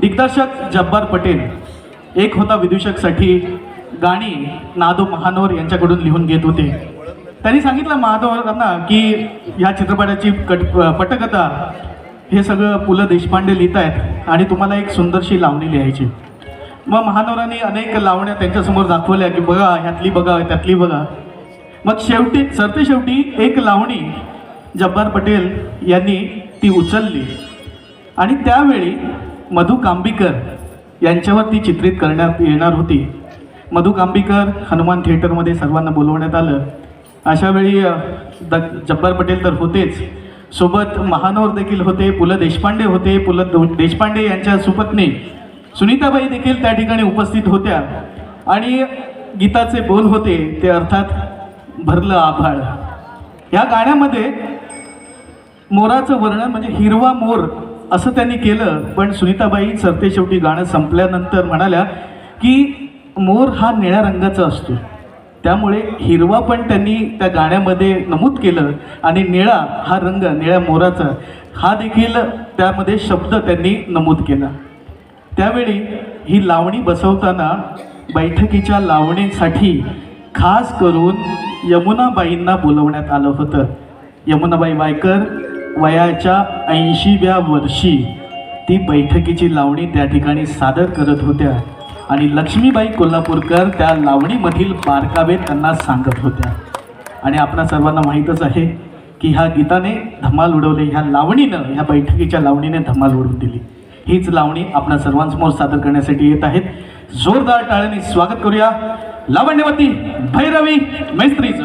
दिग्दर्शक जब्बार पटेल. एक होता विदूषकसाठी. गाणी नादो महानोर यांच्याकडून लिहून घेत होते. त्यांनी सांगितलं महानोरांना की या चित्रपटाची कट पटकथा हे सगळं पु ल देशपांडे लिहित आहेत आणि तुम्हाला एक सुंदरशी लावणी लिहायची. मग महानोरांनी अनेक लावण्या त्यांच्यासमोर दाखवल्या की बघा ह्यातली बघा त्यातली बघा. मग शेवटी सरते शेवटी एक लावणी जब्बार पटेल यांनी ती उचलली. आणि त्यावेळी मधु कांबीकर यांच्यावर ती चित्रित करण्यात येणार होती. मधु कांबीकर हनुमान थिएटरमध्ये सर्वांना बोलवण्यात आलं. अशावेळी द जब्बार पटेल तर होतेच. सोबत महानोर देखील होते पु ल देशपांडे होते पु ल दो- देशपांडे यांच्या सुपत्नी सुनीताबाई देखील त्या ठिकाणी उपस्थित होत्या. आणि गीताचे बोल होते ते अर्थात भरलं आभाळ. या गाण्यामध्ये मोराचं वर्णन म्हणजे हिरवा मोर असं त्यांनी केलं पण सुनीताबाई सरते शेवटी गाणं संपल्यानंतर म्हणाल्या की मोर हा निळ्या रंगाचा असतो. त्यामुळे हिरवा पण त्यांनी त्या गाण्यामध्ये नमूद केलं आणि निळा हा रंग निळ्या मोराचा हा देखील त्यामध्ये शब्द त्यांनी नमूद केला. त्यावेळी ही लावणी बसवताना बैठकीच्या लावणीसाठी खास करून यमुनाबाईंना बोलवण्यात आलं होतं. यमुनाबाई वायकर वयाच्या ऐंशीव्या वर्षी ती बैठकीची लावणी त्या ठिकाणी सादर करत होत्या. आणि लक्ष्मीबाई कोल्हापूरकर त्या लावणीमधील बारकावे त्यांना सांगत होत्या. आणि आपणा सर्वांना माहीतच आहे की ह्या गीताने धमाल उडवले ह्या लावणीनं ह्या बैठकीच्या लावणीने धमाल उडवून दिली. हीच लावणी आपणा सर्वांसमोर सादर करण्यासाठी येत आहेत. जोरदार टाळ्याने स्वागत करूया लावण्यवती भैरवी मैत्रीचं.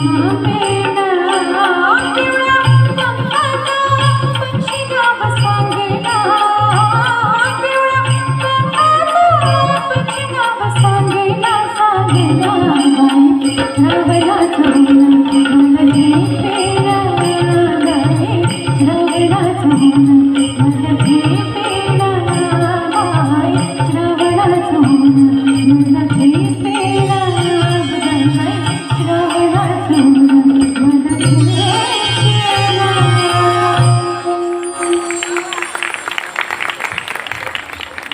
Amen.